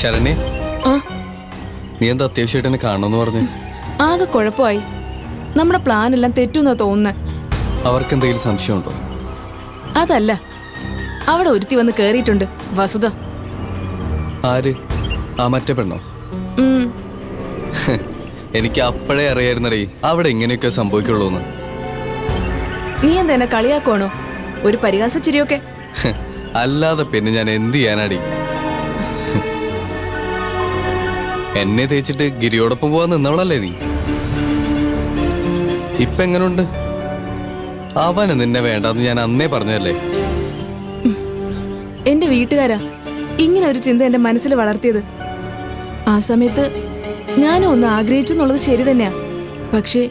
ശരണ്യ. ആ. നീ എന്താ അത്യാവശ്യമായിട്ട് എന്നെ കാണണമെന്ന് പറഞ്ഞു? ആകെ കുഴപ്പമായി. നമ്മുടെ പ്ലാൻ എല്ലാം തെറ്റുന്ന തോന്നുന്നു. അവർക്ക് എന്തെങ്കിലും സംശയമുണ്ടോ? അതല്ല. അവിടെ ഒരുത്തി വന്ന് കേറിയിട്ടുണ്ട്. വസുത ആര്? ആ മറ്റേ പെണ്ണോ? ഉം, എനിക്ക് അപ്പോഴേ അറിയായിരുന്നടേ. അവിടെ ഇങ്ങനെയൊക്കെ സംഭവിക്കുള്ളൂ എന്ന് നീ എന്താ എന്നെ കളിയാക്കുവാണോ? ഒരു പരിഹാസ ചിരിയൊക്കെ. അല്ലാതെ പിന്നെ ഞാൻ എന്ത് ചെയ്യാനാടി? എന്നെ തേച്ചിട്ട് ഗിരിയോടൊപ്പം പോവാൻ നിന്നവളല്ലേ നീ? ഇപ്പൊ എങ്ങനുണ്ട്? അവന് നിന്നെ വേണ്ടെന്ന് ഞാൻ അന്നേ പറഞ്ഞല്ലേ എന്റെ വീട്ടുകാരാ ഇങ്ങനെ ഒരു ചിന്ത എന്റെ മനസ്സിൽ വളർത്തിയത്. ആ സമയത്ത് ഞാനും ഒന്ന് ആഗ്രഹിച്ചു എന്നുള്ളത് ശരി തന്നെയാ. പക്ഷേ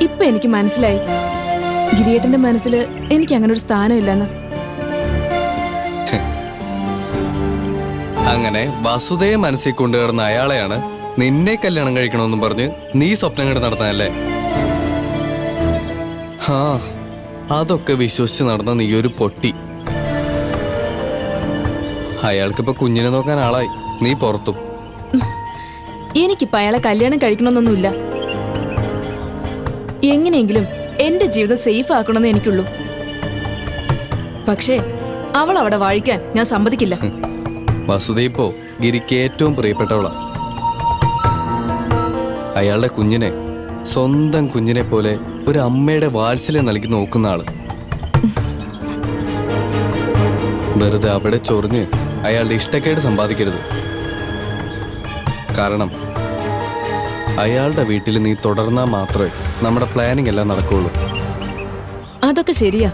ഇപ്പൊ എനിക്ക് മനസ്സിലായി. ഗിരിയേട്ടന്റെ മനസ്സിൽ എനിക്ക് അങ്ങനെ ഒരു സ്ഥാനമില്ലെന്ന്. അങ്ങനെ വസുതയെ മനസ്സിൽ കൊണ്ടുവരുന്ന അയാളെയാണ് നിന്നെ കല്യാണം കഴിക്കണമെന്നും പറഞ്ഞ് നീ സ്വപ്നം കണ്ട് നടത്താനല്ലേ? ഹാ അതൊക്കെ വിശ്വസിച്ച് നടന്ന നീ ഒരു പൊട്ടി. അയാൾക്കിപ്പോ കുഞ്ഞിനെ നോക്കാൻ ആളായി. നീ പുറത്തും. എനിക്കിപ്പോ അയാളെ കല്യാണം കഴിക്കണമെന്നൊന്നുമില്ല. എങ്ങനെയെങ്കിലും എന്റെ ജീവിതം സേഫ് ആക്കണമെന്ന് എനിക്കുള്ളൂ. പക്ഷേ അവൾ അവിടെ വാഴിക്കാൻ ഞാൻ സമ്മതിക്കില്ല. വസുത ഇപ്പോ ഗിരിക്ക് ഏറ്റവും പ്രിയപ്പെട്ടവളാണ് അയാളുടെ കുഞ്ഞിനെ സ്വന്തം കുഞ്ഞിനെ പോലെ ഒരു അമ്മയുടെ വാത്സല്യം നൽകി നോക്കുന്ന ആൾ. വെറുതെ അവിടെ ചൊറിഞ്ഞ് അയാളുടെ ഇഷ്ടക്കേട് സമ്പാദിക്കരുത്. കാരണം അയാളുടെ വീട്ടിൽ നീ തുടർന്നാൽ മാത്രമേ നമ്മുടെ പ്ലാനിങ് എല്ലാം നടക്കുള്ളൂ. അതൊക്കെ ശരിയാ.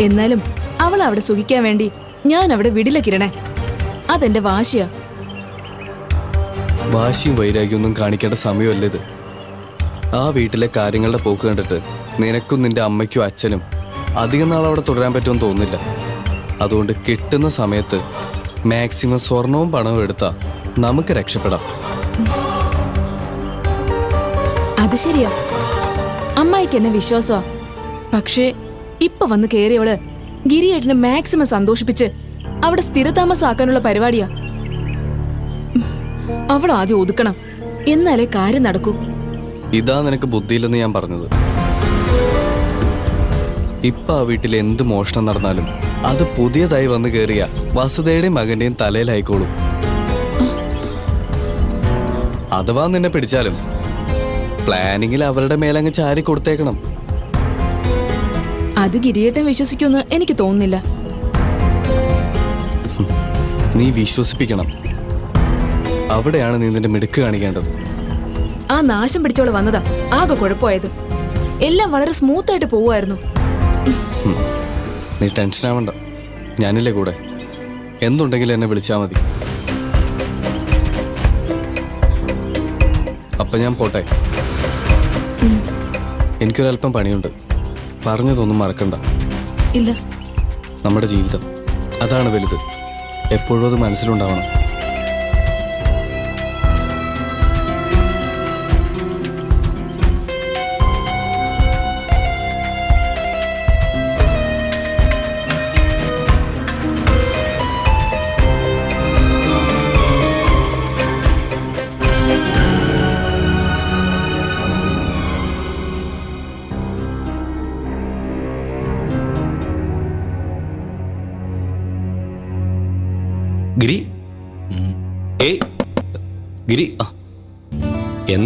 എന്നാലും അവൾ അവിടെ സുഖിക്കാൻ വേണ്ടി ഞാൻ അവിടെ വിടില്ല കിരണേ. അതെന്റെ വാശിയാ. വാശിയും വൈരാഗ്യമൊന്നും കാണിക്കേണ്ട സമയമല്ല ഇത്. ആ വീട്ടിലെ കാര്യങ്ങളുടെ പോക്ക് കണ്ടിട്ട് നിനക്കും നിന്റെ അമ്മയ്ക്കും അച്ഛനും അധികം നാൾ അവിടെ തുടരാൻ പറ്റുമെന്ന് തോന്നുന്നില്ല. അതുകൊണ്ട് കിട്ടുന്ന സമയത്ത് മാക്സിമം സ്വർണവും പണവും എടുത്താ നമുക്ക് രക്ഷപ്പെടാം. അത് ശരിയാ. അമ്മായിക്ക് എന്നെ വിശ്വാസമാ. പക്ഷേ ഇപ്പൊ വന്ന് കേറിയവൾ ഗിരിയേട്ടനെ മാക്സിമം സന്തോഷിപ്പിച്ച് അവിടെ സ്ഥിരതാമസമാക്കാനുള്ള പരിപാടിയാ. അവൾ ആദ്യം ഒതുക്കണം. എന്നാലേ കാര്യം നടക്കൂ. ഇതാ നിനക്ക് ബുദ്ധിയില്ലെന്ന് ഞാൻ പറഞ്ഞത്. ഇപ്പൊ ആ വീട്ടിൽ എന്ത് മോഷണം നടന്നാലും അത് പുതിയതായി വന്നു കയറിയ വസുതയുടെയും മകന്റെയും തലയിലായിക്കോളും. അഥവാ നിന്നെ പിടിച്ചാലും പ്ലാനിങ്ങിൽ അവരുടെ മേലങ്ങ് ചാരി കൊടുത്തേക്കണം. അത് ഗിരിയേട്ടൻ വിശ്വസിക്കുമെന്ന് എനിക്ക് തോന്നുന്നില്ല. നീ വിശ്വസിപ്പിക്കണം. അവിടെയാണ് നീ നിന്റെ മിടുക്ക് കാണിക്കേണ്ടത്. ആ നാശം പിടിച്ചോളെ വന്നതാ. ആകെ കുഴപ്പമായത്. എല്ലാം വളരെ സ്മൂത്ത് ആയിട്ട് പോവുമായിരുന്നു നീ ടെൻഷൻ ആവണ്ട. ഞാനില്ലേ കൂടെ? എന്തുണ്ടെങ്കിലും എന്നെ വിളിച്ചാൽ മതി. അപ്പൊ ഞാൻ പോട്ടെ. എനിക്കൊരല്പം പണിയുണ്ട്. പറഞ്ഞതൊന്നും മറക്കണ്ട. ഇല്ല. നമ്മുടെ ജീവിതം. അതാണ് വലുത്. എപ്പോഴും അത് മനസ്സിലുണ്ടാവണം.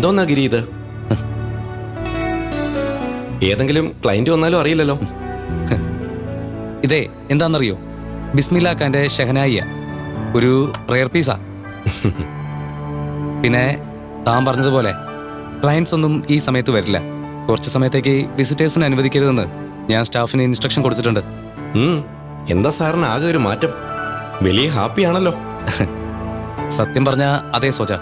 എന്തോന്നാ ഗിരി ഇത്? ഏതെങ്കിലും ക്ലയന്റ് വന്നാലും അറിയില്ലല്ലോ. ഇതേ എന്താണെന്നറിയോ ബിസ്മില്ല ഖാന്റെ ഷെഹനായിയ. ഒരു റെയർ പീസാ പിന്നെ താൻ പറഞ്ഞതുപോലെ ക്ലയൻസ് ഒന്നും ഈ സമയത്ത് വരില്ല. കുറച്ച് സമയത്തേക്ക് വിസിറ്റേഴ്സിന് അനുവദിക്കരുതെന്ന് ഞാൻ സ്റ്റാഫിന് ഇൻസ്ട്രക്ഷൻ കൊടുത്തിട്ടുണ്ട്. എന്താ സാറിന് ആകെ ഒരു മാറ്റം? വലിയ ഹാപ്പി ആണല്ലോ. സത്യം പറഞ്ഞ അതേ സോജ.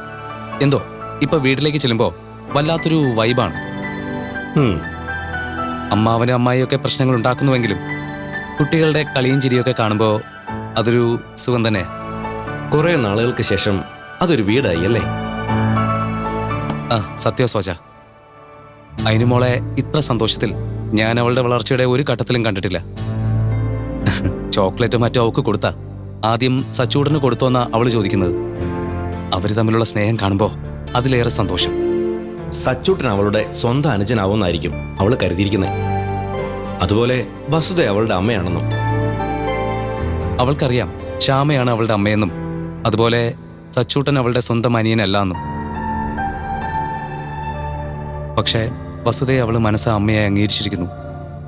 എന്തോ? ഇപ്പൊ വീട്ടിലേക്ക് ചെല്ലുമ്പോ വല്ലാത്തൊരു വൈബാണ്. അമ്മാവനും അമ്മായിയൊക്കെ പ്രശ്നങ്ങൾ ഉണ്ടാക്കുന്നുവെങ്കിലും കുട്ടികളുടെ കളിയും ചിരിയൊക്കെ കാണുമ്പോൾ അതൊരു സുഖം തന്നെ. കുറെ നാളുകൾക്ക് ശേഷം അതൊരു വീടായി അല്ലേ? ആ സത്യ സോജ. അതിന് മോളെ ഇത്ര സന്തോഷത്തിൽ ഞാൻ അവളുടെ വളർച്ചയുടെ ഒരു ഘട്ടത്തിലും കണ്ടിട്ടില്ല. ചോക്ലേറ്റ് മറ്റോ അവൾക്ക് കൊടുത്ത ആദ്യം സച്ചൂടന് കൊടുത്തോന്നാ അവൾ ചോദിക്കുന്നത്. അവർ തമ്മിലുള്ള സ്നേഹം കാണുമ്പോൾ അതിലേറെ സന്തോഷം. സച്ചുട്ടൻ അവളുടെ സ്വന്തം അനുജനാവുമെന്നായിരിക്കും അവൾ കരുതിയിരിക്കുന്നത് അതുപോലെ വസുത അവളുടെ അമ്മയാണെന്നും. അവൾക്കറിയാം ശ്യാമയാണ് അവളുടെ അമ്മയെന്നും അതുപോലെ സച്ചൂട്ടൻ അവളുടെ സ്വന്തം അനിയനല്ല എന്നും പക്ഷേ വസുതയെ അവൾ മനസ്സ് അമ്മയായി അംഗീകരിച്ചിരിക്കുന്നു.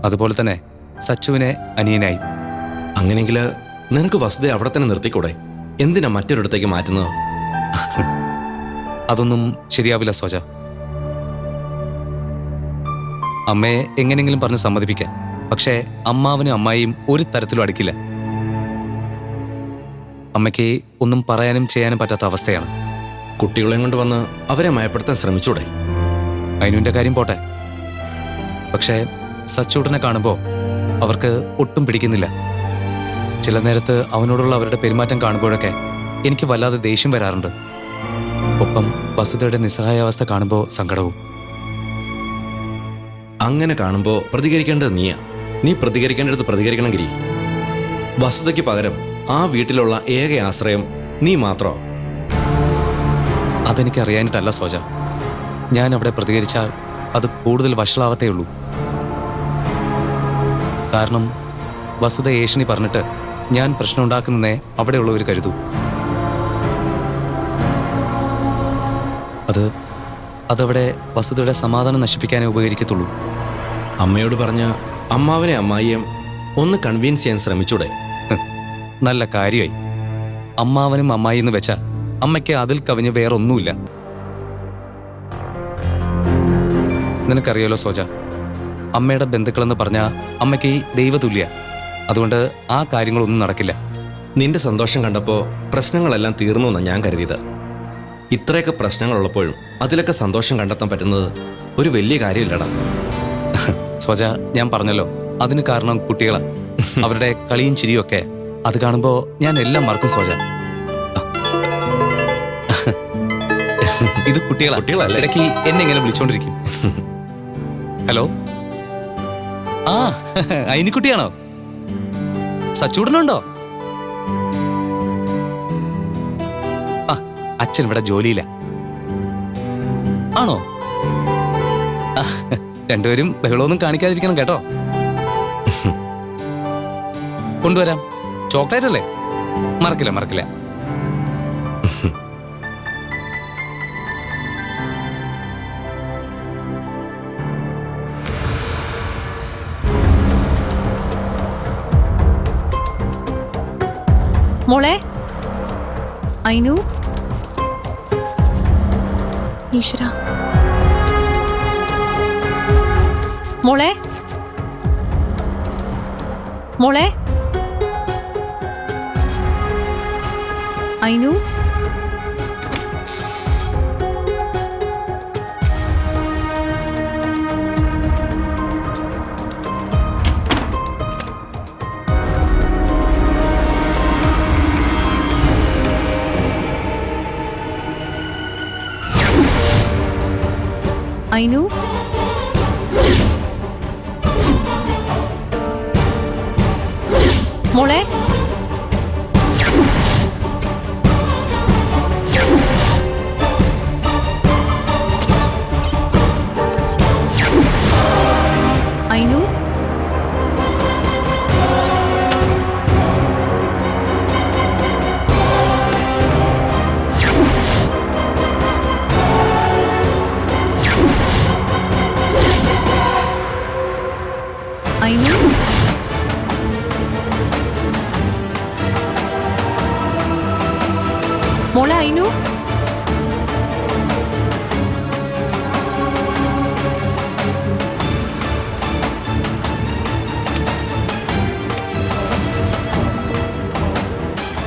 അതുപോലെ തന്നെ സച്ചുവിനെ അനിയനായി. അങ്ങനെയെങ്കിൽ നിനക്ക് വസുതയെ അവിടെ തന്നെ നിർത്തിക്കൂടെ? എന്തിനാ മറ്റൊരിടത്തേക്ക് മാറ്റുന്നത്? അതൊന്നും ശരിയാവില്ല സോജ. അമ്മയെ എങ്ങനെയെങ്കിലും പറഞ്ഞ് സമ്മതിപ്പിക്കാം. പക്ഷേ അമ്മാവനും അമ്മായിയും ഒരു തരത്തിലും അടുക്കില്ല. അമ്മയ്ക്ക് ഒന്നും പറയാനും ചെയ്യാനും പറ്റാത്ത അവസ്ഥയാണ്. കുട്ടികളെയും കൊണ്ട് വന്ന് അവരെ മയപ്പെടുത്താൻ ശ്രമിച്ചൂടെ? അതിനുവിന്റെ കാര്യം പോട്ടെ. പക്ഷേ സച്ചൂട്ടനെ കാണുമ്പോൾ അവർക്ക് ഒട്ടും പിടിക്കുന്നില്ല. ചില നേരത്ത് അവനോടുള്ള അവരുടെ പെരുമാറ്റം കാണുമ്പോഴൊക്കെ എനിക്ക് വല്ലാതെ ദേഷ്യം വരാറുണ്ട്. ഒപ്പം വസുതയുടെ നിസ്സഹായാവസ്ഥ കാണുമ്പോൾ സങ്കടവും. അങ്ങനെ കാണുമ്പോൾ പ്രതികരിക്കേണ്ടത് നീയാ. നീ പ്രതികരിക്കേണ്ടടുത്ത് പ്രതികരിക്കണം ഗിരി വസുതയ്ക്ക് പകരം ആ വീട്ടിലുള്ള ഏക ആശ്രയം നീ മാത്രോ? അതെനിക്ക് അറിയാനിട്ടല്ല സോജ. ഞാൻ അവിടെ പ്രതികരിച്ചാൽ അത് കൂടുതൽ വഷളാവത്തേ ഉള്ളൂ. കാരണം വസുത ഏഷണി പറഞ്ഞിട്ട് ഞാൻ പ്രശ്നം ഉണ്ടാക്കുന്നതേ അവിടെയുള്ളവർ കരുതൂ. അത് അതവിടെ വസുതയുടെ സമാധാനം നശിപ്പിക്കാനേ ഉപകരിക്കത്തുള്ളൂ. അമ്മയോട് പറഞ്ഞ അമ്മാവനെ അമ്മായിയെ ഒന്ന് കൺവീൻസ് ചെയ്യാൻ ശ്രമിച്ചൂടെ? നല്ല കാര്യമായി അമ്മാവനും അമ്മായി എന്ന് വെച്ച അമ്മയ്ക്ക് അതിൽ കവിഞ്ഞ് വേറൊന്നുമില്ല. നിനക്കറിയാലോ സോജ അമ്മയുടെ ബന്ധുക്കളെന്ന് പറഞ്ഞ അമ്മയ്ക്ക് ദൈവതുല്യ. അതുകൊണ്ട് ആ കാര്യങ്ങളൊന്നും നടക്കില്ല. നിന്റെ സന്തോഷം കണ്ടപ്പോൾ പ്രശ്നങ്ങളെല്ലാം തീർന്നു എന്നാണ് ഞാൻ കരുതിയത്. ഇത്രയൊക്കെ പ്രശ്നങ്ങളുള്ളപ്പോഴും അതിലൊക്കെ സന്തോഷം കണ്ടെത്താൻ പറ്റുന്നത് ഒരു വലിയ കാര്യമില്ലടാ. സ്വജ ഞാൻ പറഞ്ഞല്ലോ. അതിന് കാരണം കുട്ടികളാ. അവരുടെ കളിയും ചിരിയും ഒക്കെ അത് കാണുമ്പോ ഞാൻ എല്ലാം മറക്കും സ്വജ. ഇത് കുട്ടികളാ. കുട്ടികളല്ല? ഇടയ്ക്ക് എന്നെ ഇങ്ങനെ വിളിച്ചോണ്ടിരിക്കും. ഹലോ? ആ അയിനിക്കുട്ടിയാണോ? സച്ചൂടനുണ്ടോ? അച്ഛൻ ഇവിടെ ജോലിയില്ല ആണോ? രണ്ടുപേരും ബഹളമൊന്നും കാണിക്കാതിരിക്കണം കേട്ടോ. കൊണ്ടുവരാം. ചോക്ലേറ്റ് അല്ലേ? മറക്കില്ല മറക്കില്ല. മോളെ അയിനു ഈശ്വര. മോളെ? മോളെ? അയിനു അയിനു മോളെ? അയിനു know. മോളെ അയിനു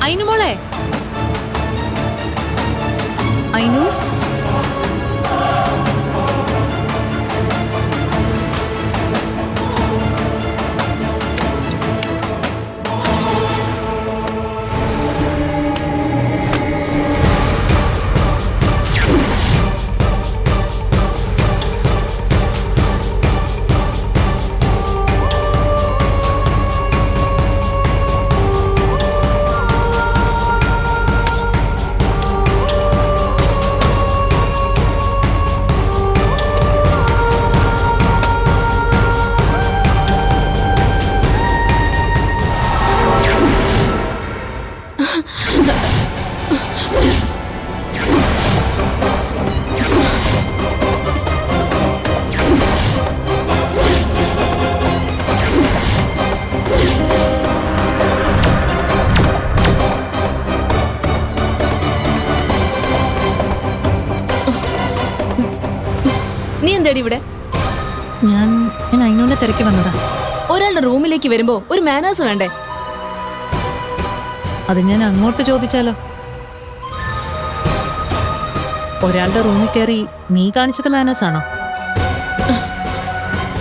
അയിനു മോളെ അയിനു ഞാൻ ഞാൻ അയിനോന്റെ തിരക്കി വന്നതാ. ഒരാളുടെ റൂമിലേക്ക് വരുമ്പോ ഒരു മാനേഴ്സ് വേണ്ടേ? അത് ഞാൻ അങ്ങോട്ട് ചോദിച്ചാലോ? ഒരാളുടെ റൂമിൽ കയറി നീ കാണിച്ചത് മാനേഴ്സ് ആണോ?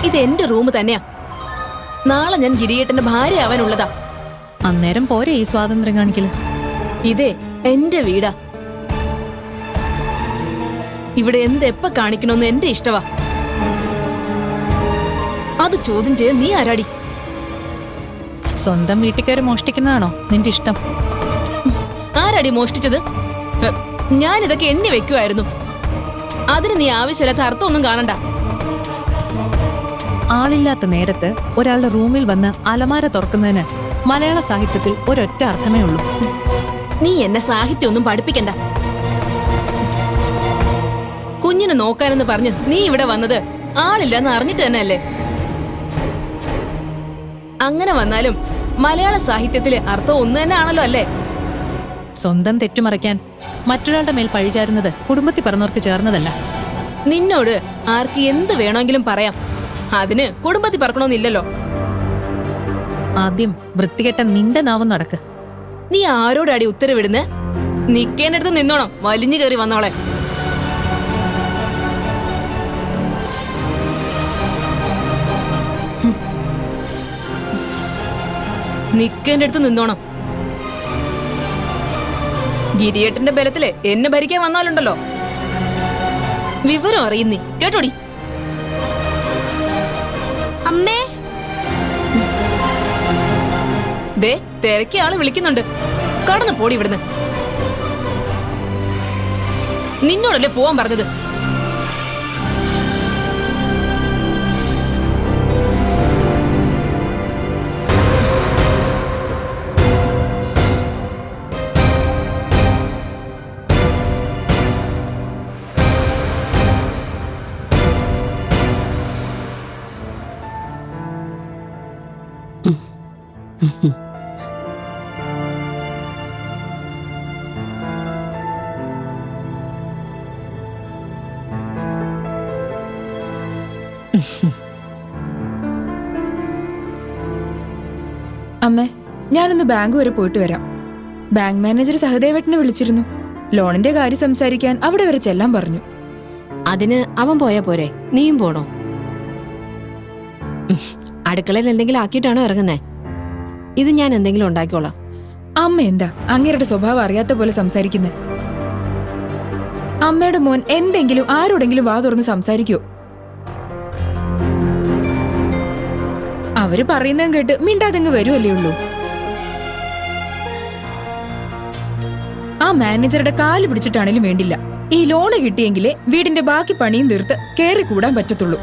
ഇത് എന്റെ റൂം തന്നെയാ. നാളെ ഞാൻ ഗിരിയേട്ടന്റെ ഭാര്യ ആവാനുള്ളതാ. അന്നേരം പോരെ ഈ സ്വാതന്ത്ര്യം കാണിക്കൽ. ഇതേ എന്റെ വീടാ. ഇവിടെ എന്ത് എപ്പ കാണിക്കണമെന്ന് എന്റെ ഇഷ്ടവാ. അത് ചോദ്യം ചെയ്ത് നീ ആരാടി? സ്വന്തം വീട്ടുകാർ മോഷ്ടിക്കുന്നതാണോ നിന്റെ ഇഷ്ടം? ആരാടി മോഷ്ടിച്ചത്? ഞാൻ ഇതൊക്കെ എണ്ണി വെക്കുമായിരുന്നു അതിന് നീ ആവശ്യമില്ലാത്ത അർത്ഥമൊന്നും കാണണ്ട. ആളില്ലാത്ത നേരത്ത് ഒരാളുടെ റൂമിൽ വന്ന് അലമാര തുറക്കുന്നതിന് മലയാള സാഹിത്യത്തിൽ ഒരൊറ്റ അർത്ഥമേ ഉള്ളൂ. നീ എന്നെ സാഹിത്യമൊന്നും പഠിപ്പിക്കണ്ട. കുഞ്ഞിനെ നോക്കാനെന്ന് പറഞ്ഞ് നീ ഇവിടെ വന്നത് ആളില്ലെന്ന് അറിഞ്ഞിട്ട് തന്നെയല്ലേ? അങ്ങനെ വന്നാലും മലയാള സാഹിത്യത്തിലെ അർത്ഥം ഒന്ന് തന്നെ ആണല്ലോ അല്ലേ? സ്വന്തം തെറ്റുമറയ്ക്കാൻ മറ്റൊരാളുടെ മേൽ പഴിചാരുന്നത് കുടുംബത്തിൽ പറഞ്ഞവർക്ക് ചേർന്നതല്ല. നിന്നോട് ആർക്ക് എന്ത് വേണമെങ്കിലും പറയാം. അതിന് കുടുംബത്തിൽ പറക്കണമെന്നില്ലല്ലോ. ആദ്യം വൃത്തികെട്ട നിന്റെ നാവം നടക്ക്. നീ ആരോടാടി ഉത്തരവിടുന്നേ? നിക്കേണ്ടടുത്ത് നിന്നോണം. വലിഞ്ഞു കയറി വന്നവളെ. നിക്കേണ്ടടുത്ത് നിന്നോണം. ഗിരിയേട്ടന്റെ ബലത്തിൽ എന്നെ ഭരിക്കാൻ വന്നാലുണ്ടല്ലോ. വിവരം അറിയുന്നേ. കേട്ടോടി. അമ്മേ. ദേ തിരക്കിയ ആൾ വിളിക്കുന്നുണ്ട്. കടന്നു പോടി ഇവിടുന്ന്. നിന്നോടല്ലേ പോവാൻ പറഞ്ഞത്? അമ്മേ ഞാനൊന്ന് ബാങ്ക് വരെ പോയിട്ട് വരാം. ബാങ്ക് മാനേജർ സഹദേവേട്ടനെ വിളിച്ചിരുന്നു. ലോണിന്റെ കാര്യം സംസാരിക്കാൻ അവിടെ വരെ ചെല്ലാൻ പറഞ്ഞു. അതിന് അവൻ പോയാ പോരെ? നീയും പോണോ? അടുക്കളയിൽ എന്തെങ്കിലും ആക്കിയിട്ടാണോ ഇറങ്ങുന്നേ? ഇത് ഞാൻ എന്തെങ്കിലും ഉണ്ടാക്കിക്കോളാം. അമ്മ എന്താ അങ്ങേരുടെ സ്വഭാവം അറിയാത്ത പോലെ സംസാരിക്കുന്നത് അമ്മയുടെ മോൻ എന്തെങ്കിലും ആരോടെങ്കിലും വാ തുറന്ന് സംസാരിക്കോ അവർ പറയുന്നതും കേട്ട് മിണ്ടാതെങ്ങ് വരുമല്ലേ ഉള്ളൂ. ആ മാനേജറുടെ കാൽ പിടിച്ചിട്ടാണേലും വേണ്ടില്ല. ഈ ലോണ് കിട്ടിയെങ്കിലേ വീടിന്റെ ബാക്കി പണിയും തീർത്ത് കയറി കൂടാൻ പറ്റത്തുള്ളൂ.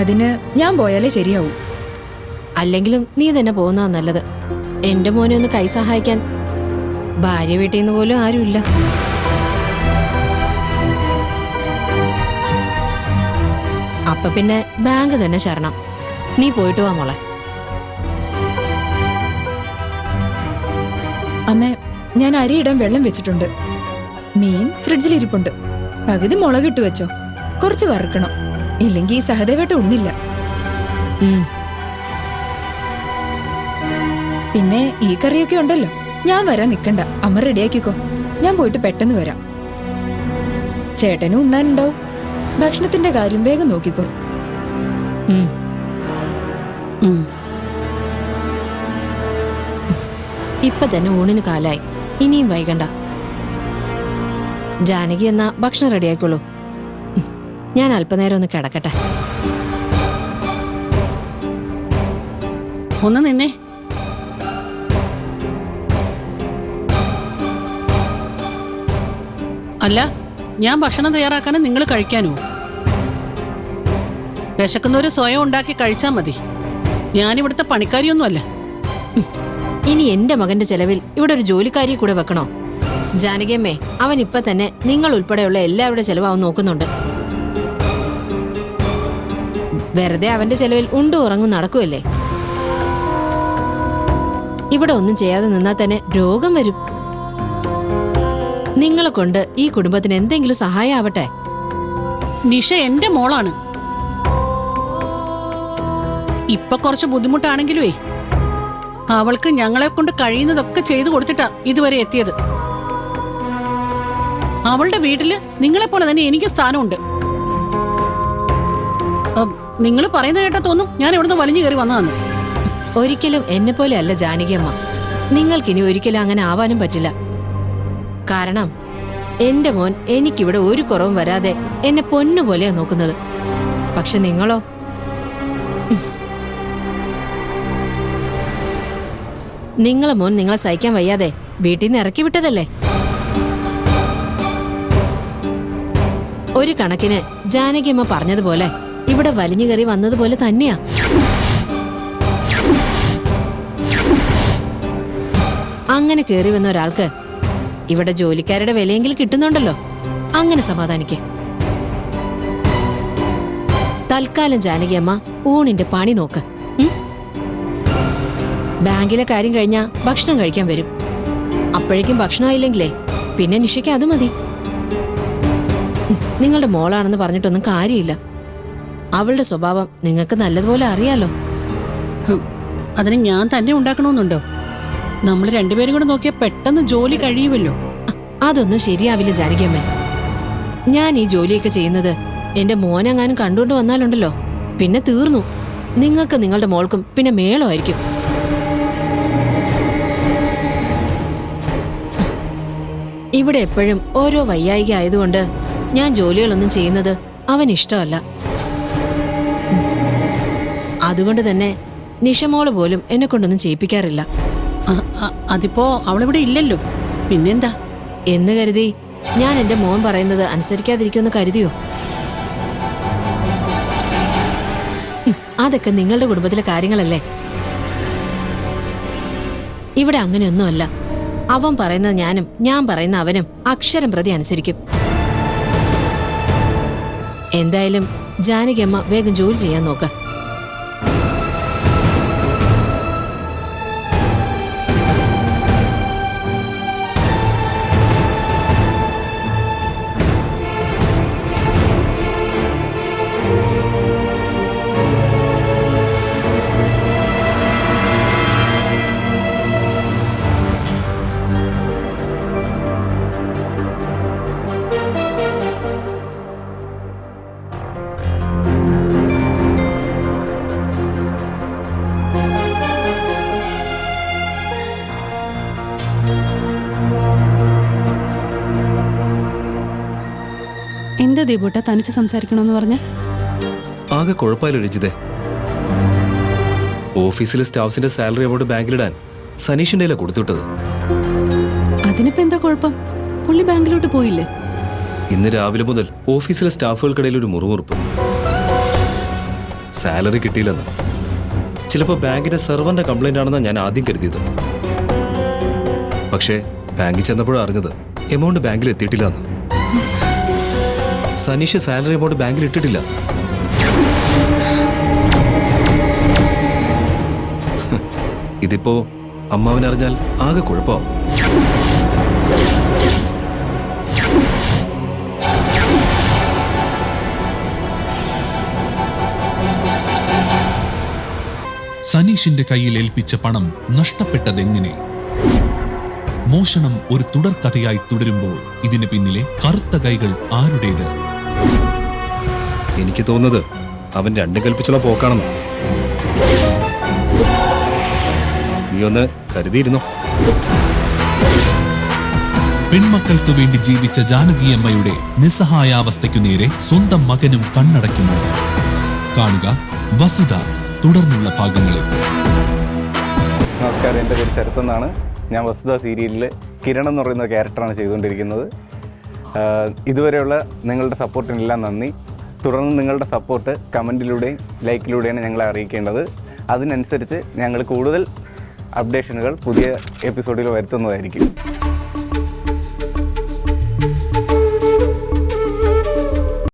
അതിന് ഞാൻ പോയാലേ ശരിയാവും. അല്ലെങ്കിലും നീ തന്നെ പോകുന്നതാ നല്ലത്. എന്റെ മോനെ ഒന്ന് കൈ സഹായിക്കാൻ. ഭാര്യ വീട്ടിൽ നിന്ന് പോലും ആരുമില്ല. അപ്പൊ പിന്നെ ബാങ്ക് തന്നെ ശരണം നീ പോയിട്ട് വാ മോളെ. അമ്മ ഞാൻ അരിയിടാൻ വെള്ളം വെച്ചിട്ടുണ്ട്. മീൻ ഫ്രിഡ്ജിൽ ഇരിപ്പുണ്ട് പകുതി മുളകിട്ട് വെച്ചോ. കുറച്ച് വറുക്കണം. ഇല്ലെങ്കിൽ ഈ സഹദേവേട്ട ഉണ്ണില്ല. പിന്നെ ഈ കറിയൊക്കെ ഉണ്ടല്ലോ. ഞാൻ വരാൻ നിക്കണ്ട. അമ്മ റെഡിയാക്കിക്കോ. ഞാൻ പോയിട്ട് പെട്ടെന്ന് വരാം. ചേട്ടനും ഉണ്ണാനുണ്ടാവും. ഭക്ഷണത്തിന്റെ കാര്യം വേഗം നോക്കിക്കോ. ഇപ്പൊ തന്നെ ഊണിന് കാലായി. ഇനിയും വൈകണ്ട. ജാനകി എന്നാ ഭക്ഷണം റെഡിയായിക്കോളൂ. ഉം. ഞാൻ അല്പനേരം ഒന്ന് കിടക്കട്ടെ. ഒന്ന് നിന്നേ. അല്ല ഞാൻ ഭക്ഷണം തയ്യാറാക്കാനും നിങ്ങൾ കഴിക്കാനോ? വിശക്കുന്നവര് സ്വയം ഉണ്ടാക്കി കഴിച്ചാൽ മതി. ഞാനിവിടുത്തെ പണിക്കാരിയൊന്നുമല്ല. ഇനി എന്റെ മകന്റെ ചെലവിൽ ഇവിടെ ഒരു ജോലിക്കാരിയെ കൂടെ വെക്കണോ? ജാനകിയമ്മേ അവൻ ഇപ്പൊ തന്നെ നിങ്ങൾ ഉൾപ്പെടെയുള്ള എല്ലാവരുടെ ചെലവ് അവൻ നോക്കുന്നുണ്ട്. വെറുതെ അവന്റെ ചെലവിൽ ഉണ്ടു ഉറങ്ങും നടക്കുമല്ലേ ഇവിടെ ഒന്നും ചെയ്യാതെ നിന്നാൽ തന്നെ രോഗം വരും. നിങ്ങളെ കൊണ്ട് ഈ കുടുംബത്തിന് എന്തെങ്കിലും സഹായം ആവട്ടെ നിഷ എന്റെ മോളാണ്. ഇപ്പൊ കുറച്ച് ബുദ്ധിമുട്ടാണെങ്കിലേ അവൾക്ക് ഞങ്ങളെ കൊണ്ട് കഴിയുന്നതൊക്കെ ചെയ്തു കൊടുത്തിട്ടാ ഇതുവരെ എത്തിയത്. അവളുടെ വീട്ടിൽ നിങ്ങളെ പോലെ തന്നെ എനിക്ക് സ്ഥാനമുണ്ട്. നിങ്ങൾ പറയുന്ന കേട്ടാ തോന്നും ഞാൻ ഇവിടുന്ന് വലിഞ്ഞു കയറി വന്നതാണ് ഒരിക്കലും എന്നെ പോലെ അല്ല ജാനകിയമ്മ. നിങ്ങൾക്കിനി ഒരിക്കലും അങ്ങനെ ആവാനും പറ്റില്ല. കാരണം എന്റെ മോൻ എനിക്കിവിടെ ഒരു കുറവും വരാതെ എന്നെ പൊന്നുപോലെയാ നോക്കുന്നത്. പക്ഷെ നിങ്ങളോ? നിങ്ങളെ മോൻ നിങ്ങളെ സഹിക്കാൻ വയ്യാതെ വീട്ടിൽ നിന്ന് ഇറക്കി വിട്ടതല്ലേ? ഒരു കണക്കിന് ജാനകിയമ്മ പറഞ്ഞതുപോലെ ഇവിടെ വലിഞ്ഞു കയറി വന്നതുപോലെ തന്നെയാ. അങ്ങനെ കയറി വന്ന ഒരാൾക്ക് ഇവിടെ ജോലിക്കാരുടെ വിലയെങ്കിലും കിട്ടുന്നുണ്ടല്ലോ. അങ്ങനെ സമാധാനിക്കേ. തൽക്കാലം ജാനകിയമ്മ ഊണിന്റെ പണി നോക്ക്. ബാങ്കിലെ കാര്യം കഴിഞ്ഞാ ഭക്ഷണം കഴിക്കാൻ വരും. അപ്പോഴേക്കും ഭക്ഷണം ആയില്ലെങ്കിലേ പിന്നെ നിഷയ്ക്ക് അത് മതി. നിങ്ങളുടെ മോളാണെന്ന് പറഞ്ഞിട്ടൊന്നും കാര്യമില്ല. അവളുടെ സ്വഭാവം നിങ്ങൾക്ക് നല്ലതുപോലെ അറിയാലോ. അതിന് ഞാൻ തന്നെ ഉണ്ടാക്കണമെന്നുണ്ടോ? നമ്മൾ രണ്ടുപേരും കൂടെ നോക്കിയാൽ പെട്ടെന്ന് ജോലി കഴിയുമല്ലോ. അതൊന്നും ശരിയാവില്ല ജാനകിയമ്മേ. ഞാൻ ഈ ജോലിയൊക്കെ ചെയ്യുന്നത് എന്റെ മോനെങ്ങാനും കണ്ടുകൊണ്ട് വന്നാലുണ്ടല്ലോ. പിന്നെ തീർന്നു. നിങ്ങൾക്ക് നിങ്ങളുടെ മോൾക്കും പിന്നെ മേളമായിരിക്കും. ഇവിടെ എപ്പോഴും ഓരോ വയ്യായിക ആയതുകൊണ്ട് ഞാൻ ജോലികളൊന്നും ചെയ്യുന്നത് അവൻ ഇഷ്ടമല്ല. അതുകൊണ്ട് തന്നെ നിഷമോൾ പോലും എന്നെ കൊണ്ടൊന്നും ചെയ്യിപ്പിക്കാറില്ല അതിപ്പോ അവളിവിടെ ഇല്ലല്ലോ. പിന്നെന്താ? എന്ന് കരുതി ഞാൻ എന്റെ മോൻ പറയുന്നത് അനുസരിക്കാതിരിക്കുമെന്ന് കരുതിയോ? അതൊക്കെ നിങ്ങളുടെ കുടുംബത്തിലെ കാര്യങ്ങളല്ലേ? ഇവിടെ അങ്ങനെയൊന്നുമല്ല. അവൻ പറയുന്നത് ഞാനും ഞാൻ പറയുന്ന അവനും അക്ഷരം പ്രതി അനുസരിക്കും. എന്തായാലും ജാനകിയമ്മ വേഗം ജോലി ചെയ്യാൻ നോക്ക്. ദീപൂട്ട തനിച്ച് സംസാരിക്കണമെന്ന് പറഞ്ഞ. ആകെ കുഴപ്പമില്ല രജിതേ ഓഫീസിലെ സ്റ്റാഫ്സിന്റെ സാലറി അമൗണ്ട് ബാങ്കിലിടാൻ സനീഷിന്റെ കൊടുത്തുവിട്ടത്. അതിനിപ്പോ എന്താ കുഴപ്പം? പുള്ളി ബാങ്കിലോട്ട് പോയില്ലേ? ഇന്ന് രാവിലെ മുതൽ ഓഫീസിലെ സ്റ്റാഫുകൾക്കിടയിൽ ഒരു മുറിമുറുപ്പ്. സാലറി കിട്ടിയില്ലെന്ന്. ചിലപ്പോൾ ബാങ്കിന്റെ സെർവറിന്റെ കംപ്ലൈന്റ് ആണെന്നാണ് ഞാൻ ആദ്യം കരുതിയത്. പക്ഷേ ബാങ്കിൽ ചെന്നപ്പോഴാണ് അറിഞ്ഞത് എമൗണ്ട് ബാങ്കിൽ എത്തിയിട്ടില്ല എന്ന് സനീഷ് സാലറി എമൗണ്ട് ബാങ്കിൽ ഇട്ടിട്ടില്ല. ഇതിപ്പോ അമ്മാവനറിഞ്ഞാൽ ആകെ കുഴപ്പമാവും. സനീഷിന്റെ കയ്യിൽ ഏൽപ്പിച്ച പണം നഷ്ടപ്പെട്ടതെങ്ങനെ? മോഷണം ഒരു തുടർക്കഥയായി തുടരുമ്പോൾ ഇതിന് പിന്നിലെ കറുത്ത കൈകൾ ആരുടേത്? എനിക്ക് തോന്നുന്നത് അവൻ രണ്ടും കൽപ്പിച്ചുള്ള പോക്കാണെന്ന്. നീ ഒന്ന് കരുതിയിരുന്നു? പെൺമക്കൾക്ക് വേണ്ടി ജീവിച്ച ജാനകിയമ്മയുടെ നിസ്സഹായാവസ്ഥയ്ക്കു നേരെ സ്വന്തം മകനും കണ്ണടയ്ക്കുമോ കാണുക വസുധ തുടർന്നുള്ള ഭാഗങ്ങളിൽ. നമസ്കാരം. എന്റെ പേര് ശരത് എന്നാണ്. ഞാൻ വസുധ സീരിയലിൽ കിരൺ എന്ന് പറയുന്ന ക്യാരക്ടറാണ് ചെയ്തുകൊണ്ടിരിക്കുന്നത്. ഇതുവരെയുള്ള നിങ്ങളുടെ സപ്പോർട്ടിനെല്ലാം നന്ദി. തുടർന്ന് നിങ്ങളുടെ സപ്പോർട്ട് കമന്റിലൂടെയും ലൈക്കിലൂടെയാണ് ഞങ്ങളെ അറിയിക്കേണ്ടത്. അതിനനുസരിച്ച് ഞങ്ങൾ കൂടുതൽ അപ്ഡേഷനുകൾ പുതിയ എപ്പിസോഡിൽ വരുത്തുന്നതായിരിക്കും.